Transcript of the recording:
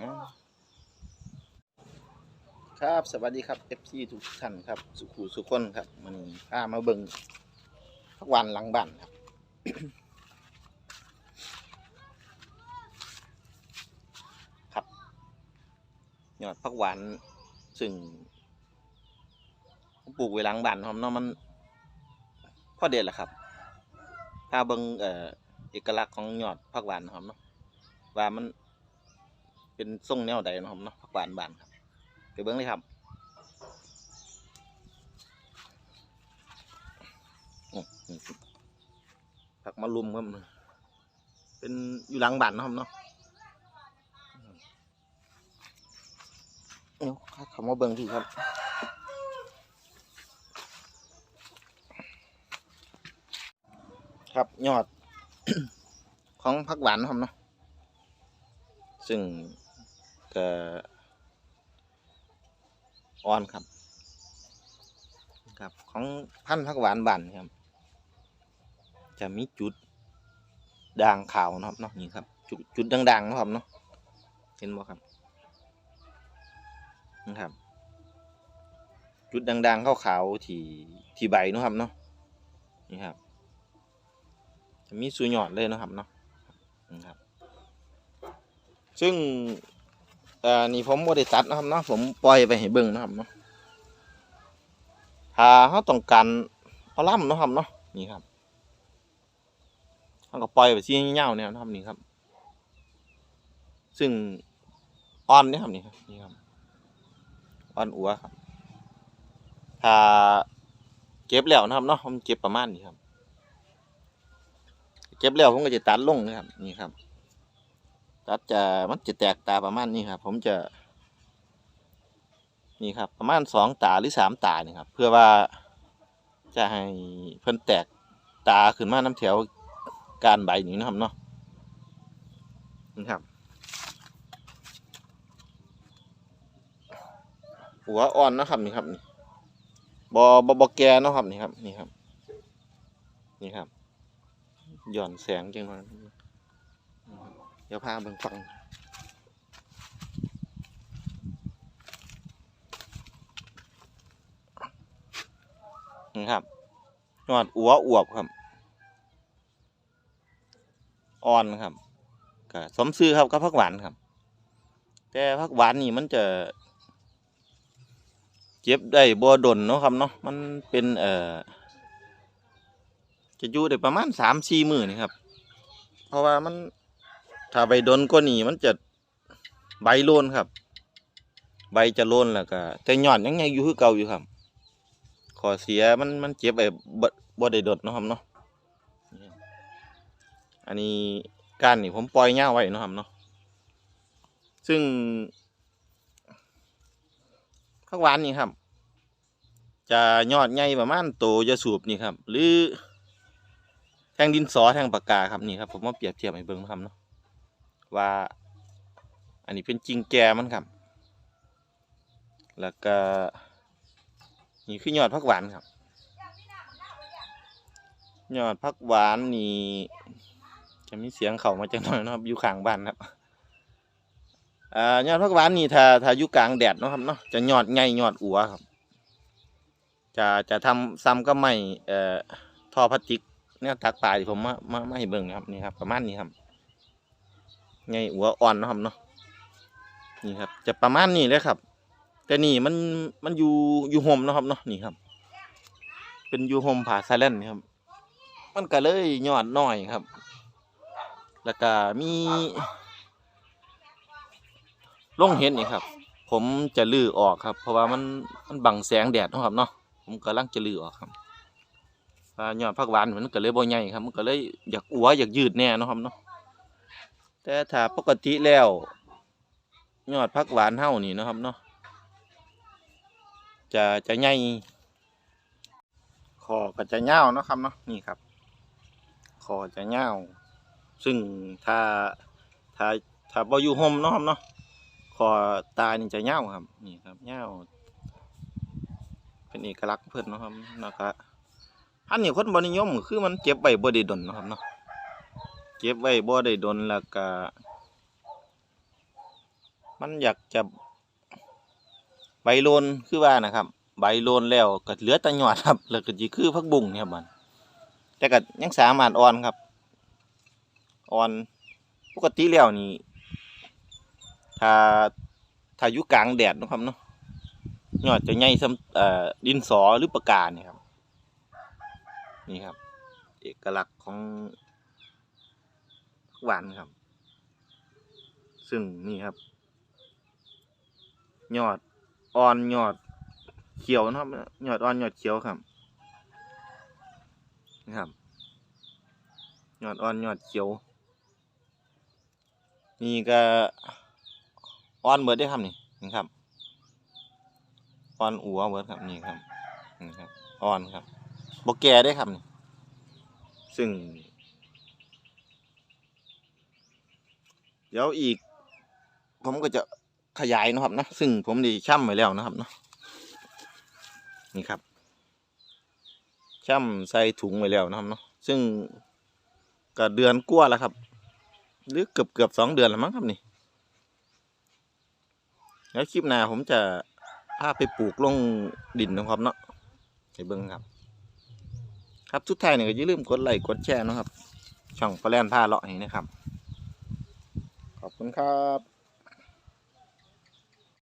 ครับสวัสดีครับ FC ทุกท่านครับ สุขูสุขคนครับมันพามาเบิงพักวันหลังบ้านครับครับยอดพักหวานซึ่งปลูกไว้หลังบ้านครับเนาะมันพอเด็ดแหละครับ ถ้าเบิงเอ่อเอกลักษณ์ของยอดพักหวานครับเนาะว่ามัน เป็นทรงแนวใดนะครับเนาะผักหวานบานครับไปเบิ้งเลยครับผักมะลุมครับเป็นอยู่หลังบ้านนะครับเนาะเดี๋ยวข้ามาเบิ้งพี่ครับครับยอด ของผักหวานนะครับเนาะซึ่ง ก็อ่อนครับ ครับของพันธุ์ผักหวานบานครับ จะมีจุดด่างขาวนะครับเนาะนี่ครับ จุดจุดด่างๆนะครับเนาะเห็นบ่ครับนะครับ จุดด่างๆขาวๆที่ที่ใบนะครับเนาะนี่ครับ จะมีสูหยอดเลยนะครับเนาะนะครับ ซึ่ง อ่อนี่ผมบ่ได้ตัดนะครับเนาะผมปล่อยไปให้เบิ่งนะครับเนาะถ้าเขาต้องการเอาล่ำนะครับเนาะนี่ครับเขาก็ปล่อยไปที่เงาวเนี่ยนะครับนี่ครับ ซึ่งอ่อนเนี่ยครับนี่ครับนี่ครับอ่อนอัวครับถ้าเก็บแล้วนะครับเนาะผมเก็บประมาณนี้ครับ เก็บแล้วผมก็จะตัดลงนะครับนี่ครับ ตัดจะมันจะแตกตาประมาณนี้ครับ ผมจะ นี่ครับ ประมาณสองตาหรือสามตานี่ครับ เพื่อว่าจะให้เพิ่นแตกตาขึ้นมาน้ำแถวการใบนี้นะครับเนาะนี่ครับ หัวอ่อนนะครับนี่ครับนี่บอบอบอแกนะครับนี่ครับ นี่ครับ นี่ครับ หย่อนแสงจังเลย เดี๋ยวพาเบิ่งฟังนี่ครับยอดอัวอวบครับ อ่อนครับก็สมซื้อครับกับผักหวานครับ แต่ผักหวานนี่มันจะเก็บได้บ่ดนเนาะครับเนาะมันเป็นเอ่อจะอยู่ได้ประมาณสามสี่มือนี่ครับ เพราะว่ามัน ถ้าใบดนก็หนีมันจะใบโลนครับ ใบจะโลนแล้วก็แต่ยอดยังไงอยู่คือเก่าอยู่ครับขอเสียมันมันเจ็บไปบ่บ่ได้ดดเนาะครับเนาะอันนี้ก้านนี่ผมปล่อยเงาไว้เนาะครับเนาะซึ่งผักหวานนี่ครับ จะยอดใหญ่ประมาณโตจะสูบนี่ครับ หรือแท่งดินสอแท่งปากกาครับนี่ครับผมมาเปรียบเทียบให้เบิ่งนะครับเนาะ ว่า อันนี้เป็นจริงแกมันครับ แล้วก็นี่คือยอดผักหวานครับ ยอดผักหวานนี่จะมีเสียงเข้ามาจังหน่อยนะครับอยู่ข้างบ้านครับอ่ายอดผักหวานนี่ถ้าถ้าอยู่กลางแดดนะครับเนาะจะยอดใหญ่ยอดอัวครับ จะจะทำซ้ำก็ไม่เอ่อท่อพลาสติกเนี่ยตักปลาที่ผมมามามาให้เบิ่งนะครับนี่ครับประมาณนี้ครับ ไงหัวอ่อนนะครับเนาะนี่ครับ จะประมาณนี้เลยครับ แต่นี่มันมันอยู่อยู่โฮมนะครับเนาะนี่ครับ เป็นอยู่โฮมผาซาเลนครับ มันก็เลยยอดน้อยครับ แล้วก็มีลงเห็นนี่ครับ ผมจะลื้อออกครับ เพราะว่ามันมันบังแสงแดดนะครับเนาะผมกำลังจะลื้อออกครับอ่ายอดผักหวานมันก็เลยบ่ใหญ่ครับ มันก็เลยอยากอัวอยากยืดแน่นะครับเนาะ แต่ถ้าปกติแล้ว ยอดผักหวานเฮานี่นะครับเนาะจะจะใหญ่คอก็จะยาวเนาะครับเนาะนี่ครับคอจะยาซึ่งถ้าถ้าถ้าบอยู่ห่มเนาะครับเนาะคอตานี่จะยาครับ นี่ครับยาเป็นเอกลักษณ์เพิ่นนะครับแล้วก็อันนี้คนบนิยมคือมันเก็บไว้บ่ได้ดนนะครับเนาะ เก็บไว้บ่ได้ดนแล้วก็มันอยากจะใบโลนคือว่านะครับ ใบโลนแล้วก็เหลือแต่ยอดครับแล้วก็สิคือผักบุ้งเนี่ยครับมันแต่ก็ยังสามารถอ่อนครับอ่อนปกติแล้วนี่ถ้าถ้าอยู่กลางแดดนะครับเนาะหยอดจะใหญ่ซ้ำดินสอหรือปากกาเนี่ยครับ นี่ครับ เอกลักษณ์ของ หวานครับ ซึ่งนี่ครับ ยอดอ่อนยอดเขียวนะครับยอดอ่อนยอดเขียวครับนะครับยอดอ่อนยอดเขียว นี่ก็อ่อนเบิดได้ครับนี่นี่ครับอ่อนอัวเบิดครับนี่ครับนี่ครับอ่อนครับบกแก่ได้ครับนี่ซึ่ง เดี๋ยวอีก ผมก็จะขยายนะครับนะซึ่งผมด้ช่ำไว้แล้วนะครับเนาะนี่ครับช่ำใส่ถุงไว้แล้วนะครับเนาะซึ่งก็เดือนกว่าแล้วครับ หรือเกือบเกือบสองเดือนแล้วมั้งครับนี่แล้วคลิปหน้าผมจะพาไปปลูกลงดินนะครับเนาะให้เบิ่งครับ ครับทุกท่านเนี่ยก็อย่าลืมกดไลค์กดแชร์นะครับ ช่องปลาแลนผ้าเลาะนี่นะครับ คุณครับ